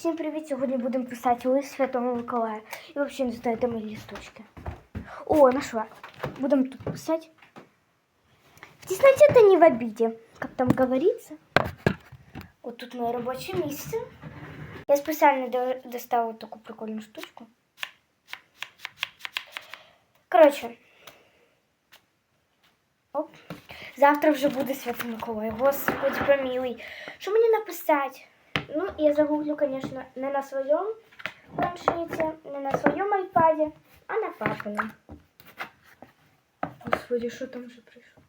Всім привіт! Сьогодні будемо писати лист Святому Миколаю. І взагалі не знаєте мої листочки. О, нашла. Будемо тут писати. В тесноте это не в обиде, как там говорится. Вот тут мое рабочее место. Я специально до- достала вот такую прикольную штучку. Короче. Оп. Завтра вже буде Святий Миколай. Господи, помилуй. Що мені написати? Ну, я загуглю, конечно, не на своєму планшеті, не на своєму айпаді, а на папиному. Господи, що там вже прийшло?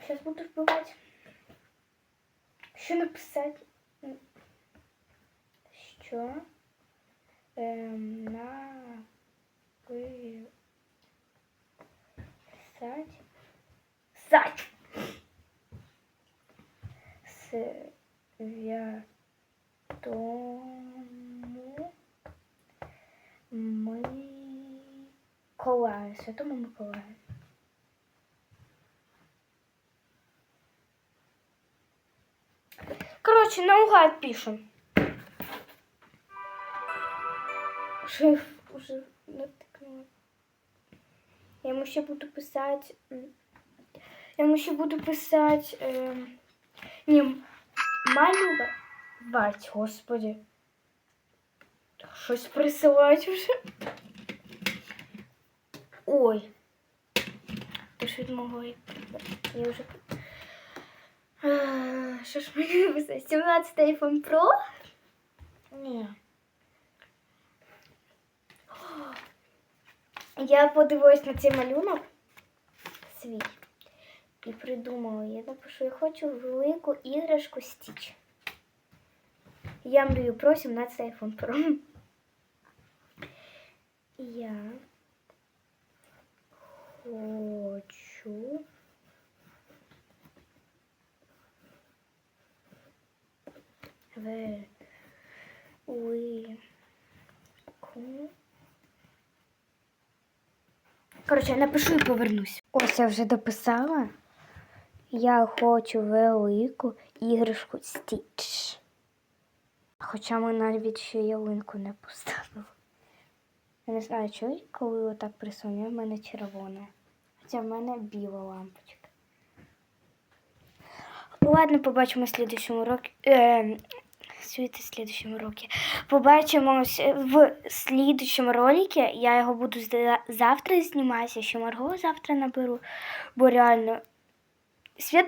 Сейчас буду вбивати. Що написати? Що? Ем, написати? Сать. Святому Миколаю. Святому Миколаю. Короче, наугад пишем. Шиф уже натикнула. Я йому ще буду писати. Я йому ще буду писати. Е, ні, малювати, господи. Щось присилають вже. Ой. Ти мого Я вже. А, Що ж мені написати? 17 iPhone Pro? Ні. Я подивилась на цей малюнок свій і придумала. Я напишу, я хочу велику іграшку Стіч. Я мрію про 17 iPhone Pro. Я хочу велику Коротше, я напишу і повернусь. Ось я вже дописала. Я хочу велику іграшку Стіч. Хоча ми навіть ще ялинку не поставили. Я не знаю, чого, коли отак присуну, в мене червона. Хоча в мене біла лампочка. Ладно, побачимо в слідчому році. Е, світи в слідчому році. Побачимось в слідчому ролику. Я його буду завтра знімати, ще Марго завтра наберу, бо реально святий